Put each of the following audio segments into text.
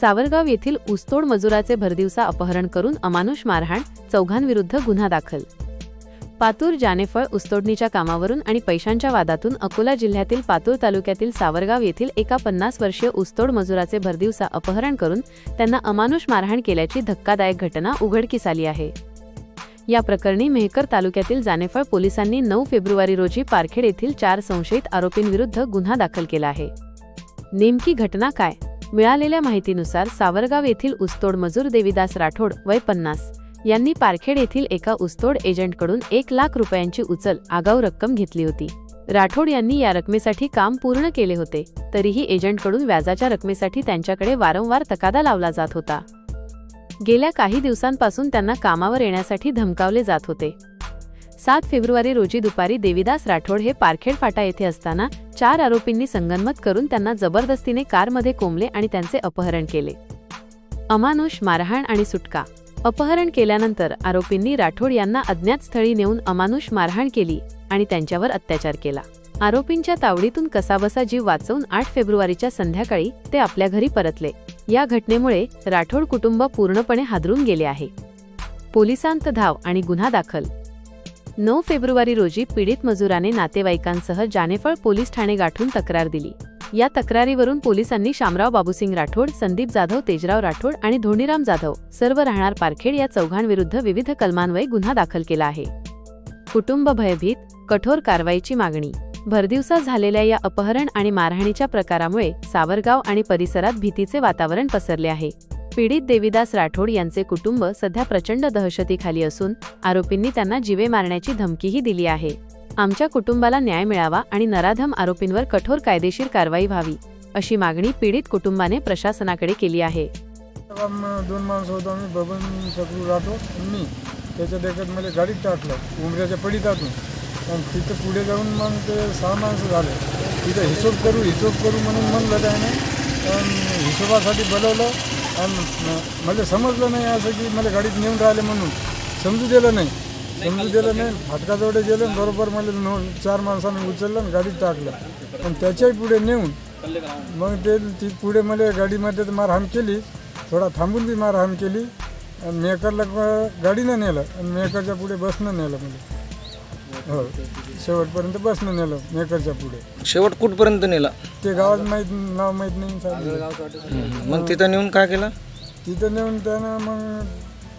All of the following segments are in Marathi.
सावरगाव येथील ऊसतोड मजुराचे भरदिवसा अपहरण करून अमानुष मारहाण चौघांविरुद्ध गुन्हा दाखल. पातूर जानेफळ उसतोडणीच्या कामावरून आणि पैशांच्या वादातून अकोला जिल्ह्यातील पातूर तालुक्यातील सावरगाव येथील एका पन्नास वर्षीय ऊसतोड मजुराचे भरदिवसा अपहरण करून त्यांना अमानुष मारहाण केल्याची धक्कादायक घटना उघडकीस आली आहे. या प्रकरणी मेहकर तालुक्यातील जानेफळ पोलिसांनी नऊ फेब्रुवारी रोजी पारखेड येथील चार संशयित आरोपींविरुद्ध गुन्हा दाखल केला आहे. नेमकी घटना काय? मिळालेल्या माहितीनुसार सावरगाव येथील ऊसतोड मजूर देविदास राठोड वय पन्नास यांनी पारखेड येथील एका ऊसतोड एजंटकडून एक लाख रुपयांची उचल आगाऊ रक्कम घेतली होती. राठोड यांनी या रकमेसाठी काम पूर्ण केले होते तरीही एजंटकडून व्याजाच्या रकमेसाठी त्यांच्याकडे वारंवार तकादा लावला जात होता. गेल्या काही दिवसांपासून त्यांना कामावर येण्यासाठी धमकावले जात होते. सात फेब्रुवारी रोजी दुपारी देविदास राठोड हे पारखेड फाटा येथे असताना चार आरोपींनी संगनमत करून त्यांना जबरदस्तीने कारमध्ये कोंबले आणि त्यांचे अपहरण केले. अमानुष मारहाण आणि सुटका. अपहरण केल्यानंतर आरोपींनी राठोड यांना अज्ञात स्थळी नेऊन अमानुष मारहाण केली आणि त्यांच्यावर अत्याचार केला. आरोपींच्या तावडीतून कसाबसा जीव वाचवून आठ फेब्रुवारीच्या संध्याकाळी ते आपल्या घरी परतले. या घटनेमुळे राठोड कुटुंब पूर्णपणे हादरून गेले आहे. पोलिसांत धाव आणि गुन्हा दाखल. नऊ फेब्रुवारी रोजी पीडित मजुराने नातेवाईकांसह जानेफळ पोलीस ठाणे गाठून तक्रार दिली. या तक्रारीवरून पोलिसांनी शामराव बाबूसिंग राठोड संदीप जाधव तेजराव राठोड आणि धोनीराम जाधव सर्व राहणार पारखेड या चौघांविरुद्ध विविध कलमान्वये गुन्हा दाखल केला आहे. कुटुंब भयभीत कठोर कारवाईची मागणी. भरदिवसा झालेल्या या अपहरण आणि मारहाणीच्या प्रकारामुळे सावरगाव आणि परिसरात भीतीचे वातावरण पसरले आहे. पीडित देविदास राठोड यांचे कुटुंब सध्या प्रचंड दहशतीखाली असून आरोपींनी त्यांना जीवे मारण्याची धमकीही दिली आहे. आमच्या कुटुंबाला न्याय मिळावा आणि नराधम आरोपींवर कठोर कायदेशीर कारवाई व्हावी अशी मागणी पीडित कुटुंबाने प्रशासनाकडे केली आहे. दोन माणसं होतो आम्ही बबन सकरू राहतो मी त्याच्या देखत मला गाडीत टाकलं उमऱ्याच्या पडीतातून पण तिथं पुढे जाऊन मग ते सहा माणसं झाले. तिथं हिशोब करू हिशोब करू म्हणून म्हणलं त्याने. पण हिशोबासाठी बोलवलं. आणि मला समजलं नाही असं की मला गाडीत नेऊन राहिले म्हणून. समजू दिलं नाही. समजू दिलं नाही. फाटकाजवळ गेलं आणि बरोबर मला नो चार माणसांनी उचललं आणि गाडीत टाकलं. पण त्याच्याही पुढे नेऊन मग ते ती पुढे मला गाडीमध्ये तर मारहाण केली. थोडा थांबून बी मारहाण केली. आणि मेकरला गाडीनं नेलं. आणि मेकरच्या पुढे बसनं नेलं मला. हो. शेवटपर्यंत बसनं नेलं मेकरच्या पुढे. शेवट कुठपर्यंत नेला? ते गावात माहीत नाव माहीत नाही मग तिथं नेऊन काय केलं? तिथं नेऊन त्यानं मग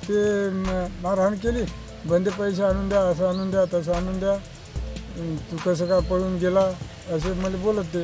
ते म- मारहाण केली. बंदे पैसे आणून द्या असं आणून द्या तसं आणून द्या. तू कसं काय पळून गेला असे मला बोलत ते